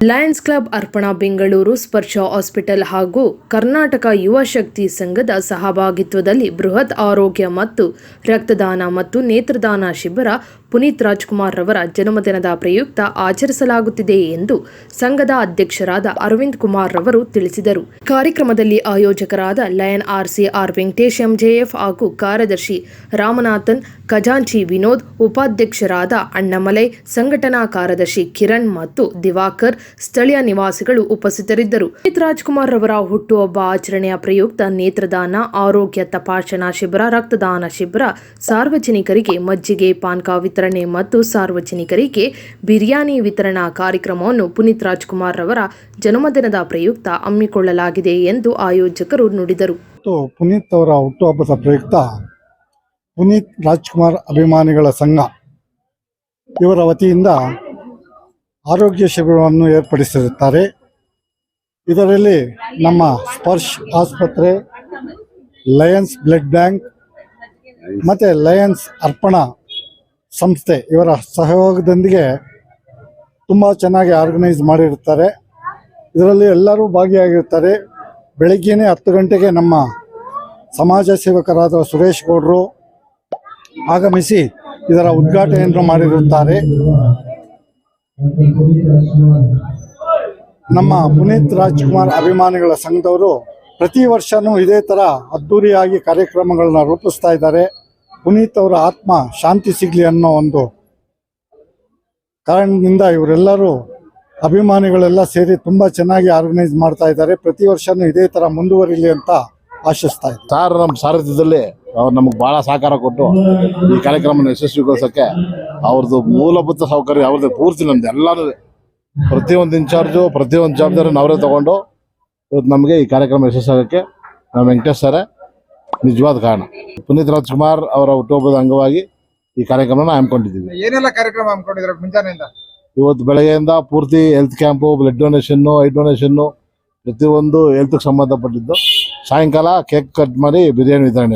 Lions club ಅರ್ಪಣಾ ಬೆಂಗಳೂರು ಸ್ಪರ್ಶ hospital ಹಾಗೂ ಕರ್ನಾಟಕ ಯುವ ಶಕ್ತಿ ಸಂಘದ ಸಹಭಾಗಿತ್ವದಲ್ಲಿ ಬೃಹತ್ ಆರೋಗ್ಯ ಮತ್ತು ರಕ್ತದಾನ ಮತ್ತು ನೇತ್ರದಾನ ಶಿಬಿರ ಪುನೀತ್ ರಾಜ್ಕುಮಾರ್ ರವರ ಜನ್ಮದಿನದ ಪ್ರಯುಕ್ತ ಆಚರಿಸಲಾಗುತ್ತಿದೆ ಎಂದು ಸಂಘದ ಅಧ್ಯಕ್ಷರಾದ ಅರವಿಂದ್ ಕುಮಾರ್ ರವರು ತಿಳಿಸಿದರು. ಕಾರ್ಯಕ್ರಮದಲ್ಲಿ ಆಯೋಜಕರಾದ lion RC R Venkatesh MJF ಹಾಗೂ ಕಾರ್ಯದರ್ಶಿ ರಾಮನಾಥನ್, ಖಜಾಂಚಿ ವಿನೋದ್, ಉಪಾಧ್ಯಕ್ಷರಾದ ಅಣ್ಣಮಲೈ, ಸಂಘಟನಾ ಕಾರ್ಯದರ್ಶಿ ಕಿರಣ್ ಮತ್ತು ದಿವಾಕರ್, ಸ್ಥಳೀಯ ನಿವಾಸಿಗಳು ಉಪಸ್ಥಿತರಿದ್ದರು. ಪುನೀತ್ ರಾಜ್ಕುಮಾರ್ ರವರ ಹುಟ್ಟುಹಬ್ಬ ಆಚರಣೆಯ ಪ್ರಯುಕ್ತ ನೇತ್ರದಾನ, ಆರೋಗ್ಯ ತಪಾಸಣಾ ಶಿಬಿರ, ರಕ್ತದಾನ ಶಿಬಿರ, ಸಾರ್ವಜನಿಕರಿಗೆ ಮಜ್ಜಿಗೆ ಪಾನ್ಕ ವಿತರಣೆ ಮತ್ತು ಸಾರ್ವಜನಿಕರಿಗೆ ಬಿರಿಯಾನಿ ವಿತರಣಾ ಕಾರ್ಯಕ್ರಮವನ್ನು ಪುನೀತ್ ರಾಜ್ಕುಮಾರ್ ರವರ ಜನ್ಮದಿನದ ಪ್ರಯುಕ್ತ ಹಮ್ಮಿಕೊಳ್ಳಲಾಗಿದೆ ಎಂದು ಆಯೋಜಕರು ನುಡಿದರು. ಪುನೀತ್ ಅವರ ಹುಟ್ಟುಹಬ್ಬದ ಪ್ರಯುಕ್ತ ಪುನೀತ್ ರಾಜ್ಕುಮಾರ್ ಅಭಿಮಾನಿಗಳ ಸಂಘ ಇವರ ವತಿಯಿಂದ ಆರೋಗ್ಯ ಶಿಬಿರವನ್ನು ಏರ್ಪಡಿಸಿರುತ್ತಾರೆ. ಇದರಲ್ಲಿ ನಮ್ಮ ಸ್ಪರ್ಶ್ ಆಸ್ಪತ್ರೆ, ಲಯನ್ಸ್ ಬ್ಲಡ್ ಬ್ಯಾಂಕ್ ಮತ್ತು ಲಯನ್ಸ್ ಅರ್ಪಣಾ ಸಂಸ್ಥೆ ಇವರ ಸಹಯೋಗದೊಂದಿಗೆ ತುಂಬ ಚೆನ್ನಾಗಿ ಆರ್ಗನೈಸ್ ಮಾಡಿರುತ್ತಾರೆ. ಇದರಲ್ಲಿ ಎಲ್ಲರೂ ಭಾಗಿಯಾಗಿರ್ತಾರೆ ಬೆಳಗ್ಗೆನೇ ಹತ್ತು ಗಂಟೆಗೆ ನಮ್ಮ ಸಮಾಜ ಸೇವಕರಾದ ಸುರೇಶ್ ಗೌಡರು ಆಗಮಿಸಿ ಇದರ ಉದ್ಘಾಟನೆಯನ್ನು ಮಾಡಿರುತ್ತಾರೆ. ನಮ್ಮ ಪುನೀತ್ ರಾಜ್ಕುಮಾರ್ ಅಭಿಮಾನಿಗಳ ಸಂಘದವರು ಪ್ರತಿ ವರ್ಷನೂ ಇದೇ ಥರ ಅದ್ಧೂರಿಯಾಗಿ ಕಾರ್ಯಕ್ರಮಗಳನ್ನ ರೂಪಿಸ್ತಾ ಇದ್ದಾರೆ. ಪುನೀತ್ ಅವರ ಆತ್ಮ ಶಾಂತಿ ಸಿಗಲಿ ಅನ್ನೋ ಒಂದು ಕಾರಣದಿಂದ ಇವರೆಲ್ಲರೂ ಅಭಿಮಾನಿಗಳೆಲ್ಲ ಸೇರಿ ತುಂಬ ಚೆನ್ನಾಗಿ ಆರ್ಗನೈಸ್ ಮಾಡ್ತಾ ಇದ್ದಾರೆ. ಪ್ರತಿ ವರ್ಷನೂ ಇದೇ ಥರ ಮುಂದುವರಿಲಿ ಅಂತ ಆಶಿಸ್ತಾ ಇದ್ದಾರೆ ಸಾರ್ ನಮ್ಮ ಸಾರಥ್ಯದಲ್ಲಿ ಅವ್ರು ನಮಗೆ ಭಾಳ ಸಹಕಾರ ಕೊಟ್ಟು ಈ ಕಾರ್ಯಕ್ರಮನ ಯಶಸ್ವಿಗೊಳಿಸೋಕ್ಕೆ ಅವ್ರದ್ದು ಮೂಲಭೂತ ಸೌಕರ್ಯ ಅವ್ರದ್ದು ಪೂರ್ತಿ ನಮ್ದು. ಎಲ್ಲರೂ ಪ್ರತಿಯೊಂದು ಇನ್ಚಾರ್ಜು, ಪ್ರತಿಯೊಂದು ಜವಾಬ್ದಾರಿ ಅವರೇ ತಗೊಂಡು ಇವತ್ತು ನಮಗೆ ಈ ಕಾರ್ಯಕ್ರಮ ಯಶಸ್ಸಾಗೋಕ್ಕೆ ನಮ್ಮ ವೆಂಕಟೇಶ್ ಸರೇ ನಿಜವಾದ ಕಾರಣ. ಪುನೀತ್ ರಾಜ್ಕುಮಾರ್ ಅವರ ಹುಟ್ಟುಹಬ್ಬದ ಅಂಗವಾಗಿ ಈ ಕಾರ್ಯಕ್ರಮನ ಹಮ್ಮಿಕೊಂಡಿದ್ದೀವಿ. ಏನೆಲ್ಲ ಕಾರ್ಯಕ್ರಮ ಹಮ್ಮಿಕೊಂಡಿದ್ರೆ ಮುಂಜಾನೆಯಿಂದ? ಇವತ್ತು ಬೆಳಗ್ಗೆಯಿಂದ ಪೂರ್ತಿ health camp blood donation eye donation ಪ್ರತಿಯೊಂದು ಹೆಲ್ತ್ಗೆ ಸಂಬಂಧಪಟ್ಟಿದ್ದು. ಸಾಯಂಕಾಲ ಕೇಕ್ ಕಟ್ ಮಾಡಿ ಬಿರಿಯಾನಿ ವಿತರಣೆ.